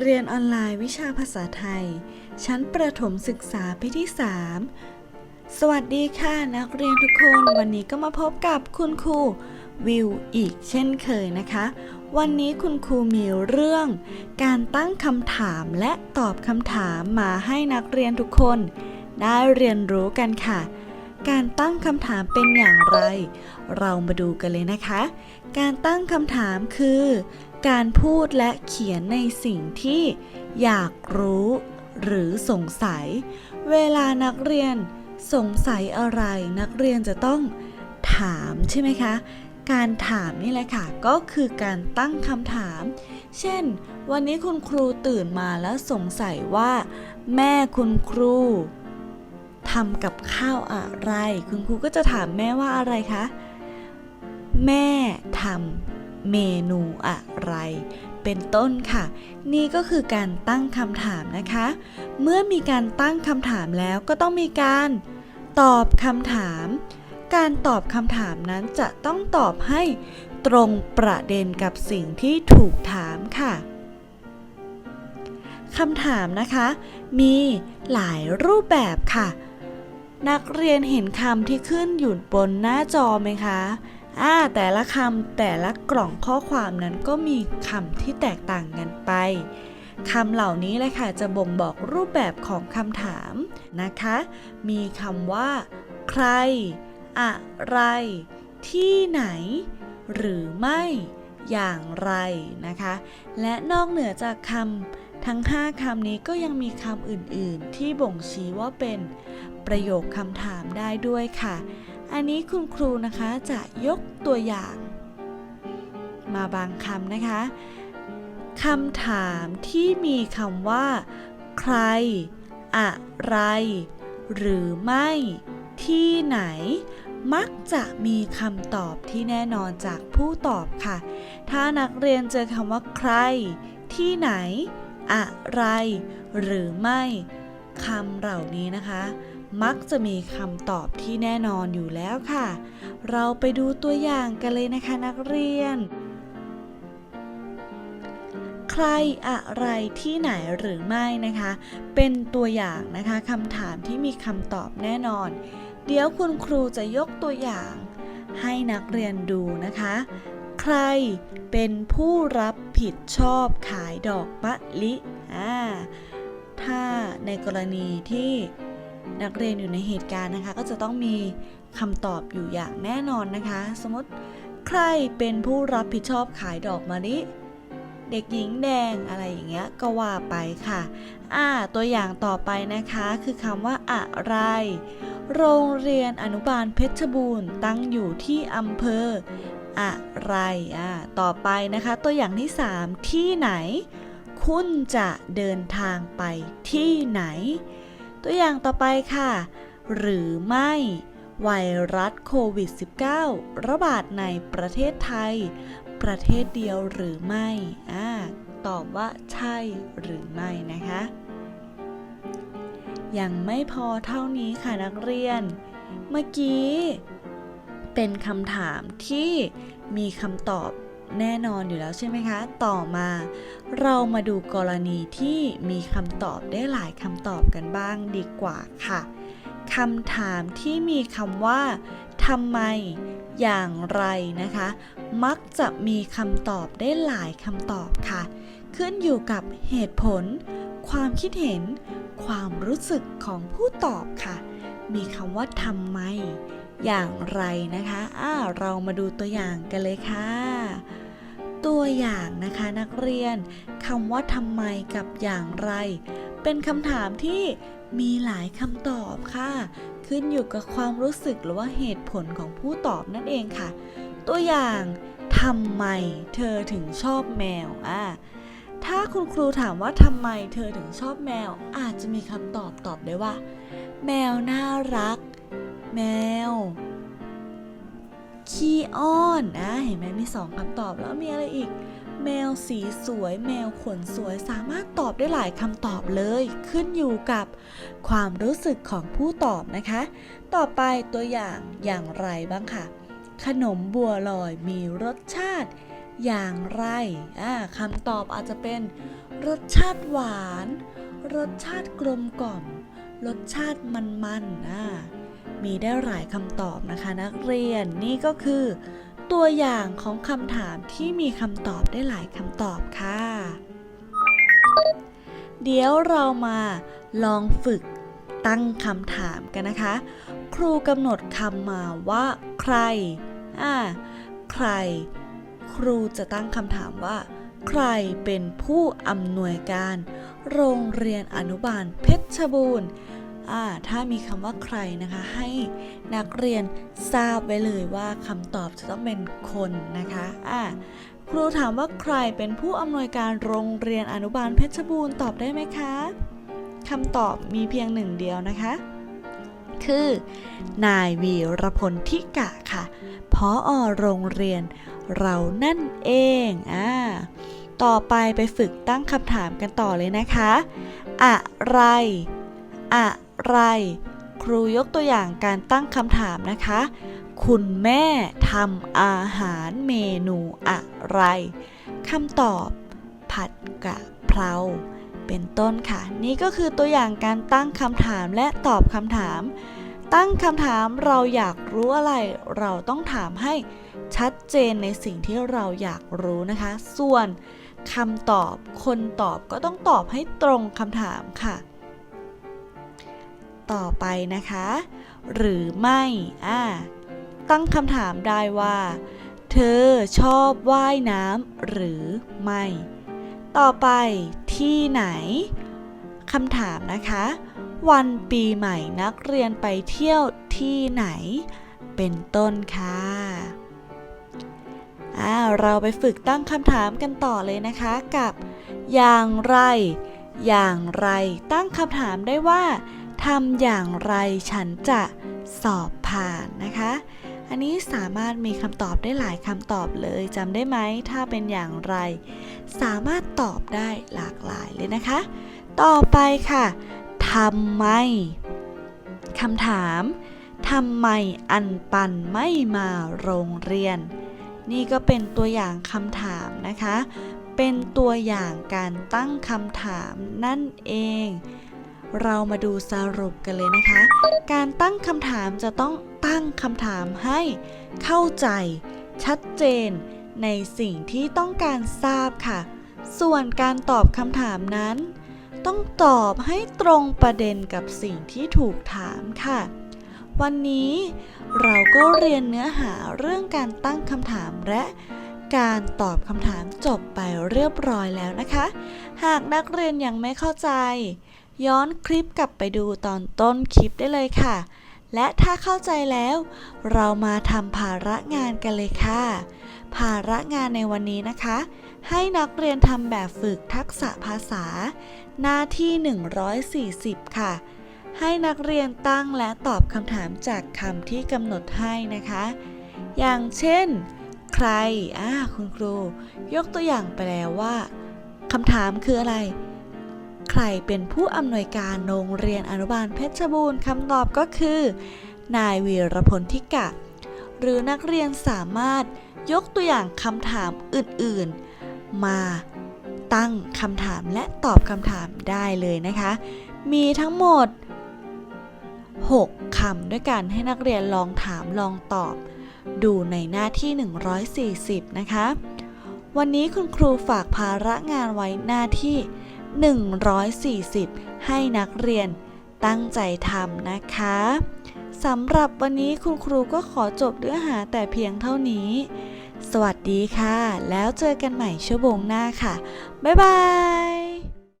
เรียนออนไลน์วิชาภาษาไทย ชั้นประถมศึกษาปีที่ 3 สวัสดีค่ะนักเรียนทุกคน วันนี้ก็มาพบกับคุณครูวิวอีกเช่นเคยนะคะ วันนี้คุณครูมีเรื่อง การตั้งคำถามและตอบคำถามมาให้นักเรียนทุกคน ได้เรียนรู้กันค่ะ การตั้งคำถามเป็นอย่างไร เรามาดูกันเลยนะคะ การตั้งคำถามคือ การพูดและเขียนในสิ่งที่อยากรู้หรือสงสัย เวลานักเรียนสงสัยอะไร นักเรียนจะต้องถามใช่ไหมคะ การถามนี่แหละค่ะ ก็คือการตั้งคำถาม เช่น วันนี้คุณครูตื่นมาแล้วสงสัยว่า แม่คุณครูทำกับข้าวอะไร คุณครูก็จะถามแม่ว่าอะไรคะ แม่ทำ เมนูอะไร เป็นต้นค่ะ นี่ก็คือการตั้งคำถามนะคะ เมื่อมีการตั้งคำถามแล้วก็ต้องมีการตอบคำถาม การตอบคำถามนั้นจะต้องตอบให้ตรงประเด็นกับสิ่งที่ถูกถามค่ะคำถามนะคะ มีหลายรูปแบบค่ะ นักเรียนเห็นคำที่ขึ้นอยู่บนหน้าจอไหมคะ อ่าแต่ละคำแต่ละกล่องข้อความนั้นก็มีคำที่แตกต่างกันไปคำเหล่านี้เลยค่ะจะบ่งบอกรูปแบบของคำถามนะคะ มีคำว่า ใคร อะไร ที่ไหน หรือไม่อย่างไรนะคะ และนอกเหนือจากคำทั้ง 5คำนี้ก็ยังมีคำอื่นๆ ที่บ่งชี้ว่าเป็นประโยคคำถามได้ด้วยค่ะ อันนี้คุณครูนะคะจะยกตัวอย่าง มาบางคำนะคะคำถามที่มีคำว่า ใคร อะไร หรือไม่ ที่ไหน มักจะมีคำตอบที่แน่นอนจากผู้ตอบค่ะ ถ้านักเรียนเจอคำว่า ใคร ที่ไหน อะไร หรือไม่คำเหล่านี้นะคะ มักจะมีคำตอบที่แน่นอนอยู่แล้วค่ะ เราไปดูตัวอย่างกันเลยนะคะนักเรียน ใครอะไรที่ไหนหรือไม่นะคะ เป็นตัวอย่างนะคะคำถามที่มีคำตอบแน่นอน เดี๋ยวคุณครูจะยกตัวอย่าง ให้นักเรียนดูนะคะ ใครเป็นผู้รับผิดชอบขายดอกมะลิอ่าถ้าในกรณีที่ นักเรียนอยู่ในเหตุการณ์นะคะ ก็จะต้องมีคำตอบอยู่อย่างแน่นอนนะคะ สมมติใครเป็นผู้รับผิดชอบขายดอกมะลิเด็กหญิงแดงอะไรอย่างเงี้ยก็ว่าไปค่ะ อ่า ตัวอย่างต่อไปนะคะคือคำว่าอะไร โรงเรียนอนุบาลเพชรบูรณ์ตั้งอยู่ที่อำเภอ อะไร อ่า ต่อไปนะคะ ตัวอย่างที่ 3 ที่ไหน คุณจะเดินทางไปที่ไหน ตัวอย่างต่อไปค่ะ หรือไม่ ไวรัสโควิด -19 ระบาดในประเทศไทย ประเทศเดียวหรือไม่อ่าตอบว่าใช่หรือไม่นะคะ ยังไม่พอเท่านี้ค่ะนักเรียน เมื่อกี้ เป็นคำถามที่มีคำตอบ แน่นอนอยู่แล้วใช่ไหมคะ ต่อมา เรามาดูกรณีที่มีคำตอบได้หลายคำตอบกันบ้างดีกว่าค่ะคำถามที่มีคำว่าทำไมอย่างไรนะคะ มักจะมีคำตอบได้หลายคำตอบค่ะ ขึ้นอยู่กับเหตุผล ความคิดเห็น ความรู้สึกของผู้ตอบค่ะ มีคำว่าทำไมอย่างไรนะคะอ่าเรามาดูตัวอย่างกันเลยค่ะ ตัวอย่างนะคะนักเรียนคำว่าทำไมกับอย่างไร เป็นคำถามที่มีหลายคำตอบค่ะ ขึ้นอยู่กับความรู้สึกหรือว่าเหตุผลของผู้ตอบนั่นเองค่ะ ตัวอย่างทำไมเธอถึงชอบแมวอะถ้าคุณครูถามว่าทำไมเธอถึงชอบแมว อาจจะมีคำตอบตอบได้ว่า แมวน่ารัก แมว ขี้อ้อนอะเห็นไหมมีสองคำตอบแล้วมีอะไรอีก แมวสีสวย แมวขนสวยสามารถตอบได้หลายคำตอบเลย ขึ้นอยู่กับความรู้สึกของผู้ตอบนะคะ ต่อไปตัวอย่างอย่างไรบ้างค่ะ ขนมบัวลอยมีรสชาติอย่างไรคำตอบอาจจะเป็น รสชาติหวาน รสชาติกลมกล่อม รสชาติมันๆอ่า มีได้หลายคำตอบนะคะ นักเรียนนี่ก็คือ ตัวอย่างของคำถามที่มีคำตอบได้หลายคำตอบค่ะ เดี๋ยวเรามาลองฝึกตั้งคำถามกันนะคะ ครูกำหนดคำมาว่า ใครอ่าใคร ครูจะตั้งคำถามว่า ใครเป็นผู้อำนวยการ โรงเรียนอนุบาลเพชรบูรณ์ ถ้ามีคำว่าใครนะคะ ให้นักเรียนทราบไว้เลยว่าคำตอบจะต้องเป็นคนนะคะอ่าครูถามว่าใครเป็นผู้อำนวยการโรงเรียนอนุบาลเพชรบูรณ์ตอบได้ไหมคะคำตอบมีเพียงหนึ่งเดียวนะคะ คือ นายวีรพลทิกะค่ะพออโรงเรียนเรานั่นเองอ่าต่อไปไปฝึกตั้งคำถามกันต่อเลยนะคะ อะไร อะไร ครูยกตัวอย่างการตั้งคำถามนะคะ คุณแม่ทำอาหารเมนูอะไรคำตอบ ผัดกะเพราเป็นต้นค่ะ นี่ก็คือตัวอย่างการตั้งคำถามและตอบคำถาม ตั้งคำถามเราอยากรู้อะไร เราต้องถามให้ชัดเจนในสิ่งที่เราอยากรู้นะคะ ส่วนคำตอบคนตอบก็ต้องตอบให้ตรงคำถามค่ะ ต่อไปนะคะ หรือไม่อ่าตั้งคำถามได้ว่า เธอชอบว่ายน้ำหรือไม่ ต่อไปที่ไหนคำถามนะคะ วันปีใหม่นักเรียนไปเที่ยวที่ไหน เป็นต้นค่ะอ่าเราไปฝึกตั้งคำถามกันต่อเลยนะคะกับ อย่างไร อย่างไรตั้งคำถามได้ว่า ทำอย่างไรฉันจะสอบผ่านนะคะ อันนี้สามารถมีคำตอบได้หลายคำตอบเลยจำได้ไหมถ้าเป็นอย่างไร สามารถตอบได้หลากหลายเลยนะคะ ต่อไปค่ะทำไมคำถามทำไมอันปันไม่มาโรงเรียน นี่ก็เป็นตัวอย่างคำถามนะคะ เป็นตัวอย่างการตั้งคำถามนั่นเอง เรามาดูสรุปกันเลยนะคะ การตั้งคำถามจะต้องตั้งคำถามให้เข้าใจ ชัดเจน ในสิ่งที่ต้องการทราบค่ะ ส่วนการตอบคำถามนั้น ต้องตอบให้ตรงประเด็นกับสิ่งที่ถูกถามค่ะ วันนี้เราก็เรียนเนื้อหาเรื่องการตั้งคำถามและการตอบคำถามจบไปเรียบร้อยแล้วนะคะ หากนักเรียนยังไม่เข้าใจ ย้อนคลิปกลับไปดูตอนต้นคลิปได้เลยค่ะ และถ้าเข้าใจแล้ว เรามาทำภาระงานกันเลยค่ะ ภาระงานในวันนี้นะคะ ให้นักเรียนทำแบบฝึกทักษะภาษา หน้าที่ 140 ค่ะ ให้นักเรียนตั้งและตอบคำถามจากคำที่กำหนดให้นะคะ อย่างเช่น ใครอ่าคุณครู ยกตัวอย่างไปแล้วว่าคำถามคืออะไร ใครเป็นผู้อำนวยการโรงเรียนอนุบาลเพชรบูรณ์คำตอบก็คือ นายวีรพลทิกะ หรือนักเรียนสามารถยกตัวอย่างคำถามอื่นๆ มาตั้งคำถามและตอบคำถามได้เลยนะคะ มีทั้งหมด 6คำด้วยกันให้นักเรียนลองถามลองตอบ ดูในหน้าที่ 140 นะคะ วันนี้คุณครูฝากภาระงานไว้หน้าที่ 140 ให้นักเรียนตั้งใจทำนะคะสำหรับวันนี้คุณครูก็ขอจบเนื้อหาแต่เพียงเท่านี้ สวัสดีค่ะ แล้วเจอกันใหม่ชั่วโมงหน้าค่ะ บ๊ายบาย